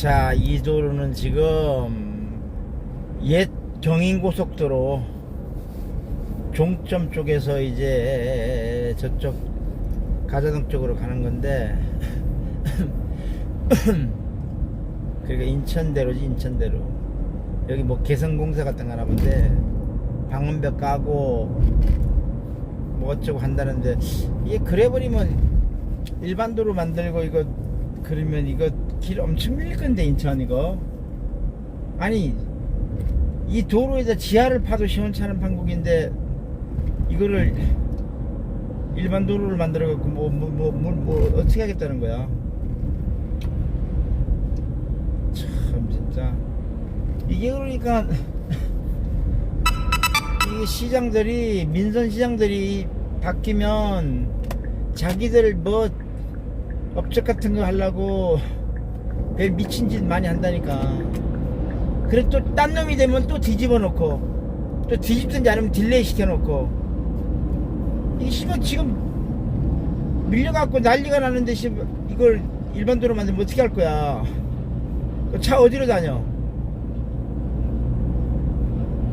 자, 이 도로는 지금 옛 경인고속도로 종점 쪽에서 이제 저쪽 가자동 쪽으로 가는 건데 그러니까 인천대로지 인천대로. 여기 뭐 개성공사 같은 거 하나 본데 방음벽 까고 뭐 어쩌고 한다는데 이게 그래 버리면 일반 도로 만들고 이거 그러면 이거 길 엄청 밀릴 건데 인천 이거? 아니 이 도로에다 지하를 파도 시원찮은 판국인데 이거를 일반 도로를 만들어 갖고 뭐 뭐 뭐 뭐 뭐 어떻게 하겠다는 거야? 참 진짜. 이게 그러니까 이게 시장들이 민선 시장들이 바뀌면 자기들 뭐 업적 같은 거 하려고 별 미친 짓 많이 한다니까. 그래 또 딴 놈이 되면 또 뒤집어 놓고 또 뒤집든지 아니면 딜레이 시켜 놓고 이게 씨발 지금 밀려갖고 난리가 나는데 이걸 일반 도로 만들면 어떻게 할 거야? 그차 어디로 다녀?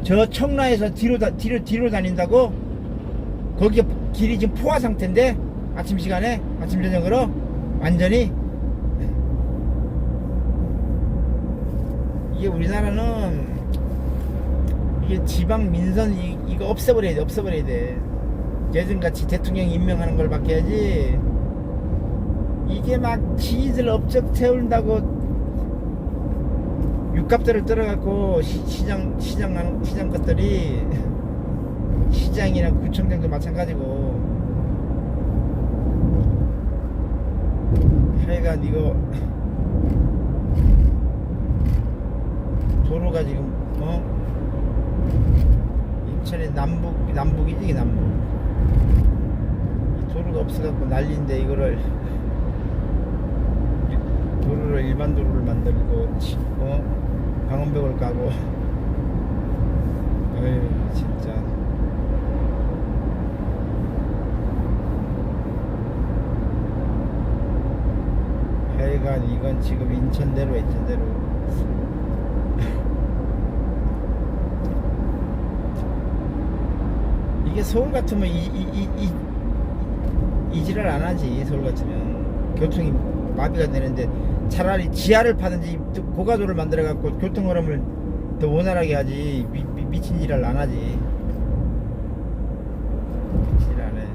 저 청라에서 뒤로 다, 뒤로 뒤로 다닌다고? 거기 길이 지금 포화 상태인데 아침 시간에 아침 저녁으로 완전히? 이게 우리나라는 이게 지방 민선 이, 이거 없애버려야 돼 없애버려야 돼. 예전같이 대통령 임명하는 걸 바뀌어야지. 이게 막 지들 업적 태운다고 육갑들을 떨어갖고 시, 시장 시장 시장 것들이 시장이나 구청장도 마찬가지고 하여간 이거 도로가 지금 어? 인천의 남북 남북이지 남북. 이 도로가 없어갖고 난리인데 이거를 일- 도로를 일반 도로를 만들고 치- 어? 방음벽을 까고. 어이 하여간 이건 지금 인천대로 인천대로. 이게 서울 같으면 이, 이, 이, 이, 이 지랄 안 하지 서울 같으면. 교통이 마비가 되는데 차라리 지하를 파든지 또 고가도를 만들어 갖고 교통 흐름을 더 원활하게 하지. 미, 미, 미친 지랄 안 하지. 지랄해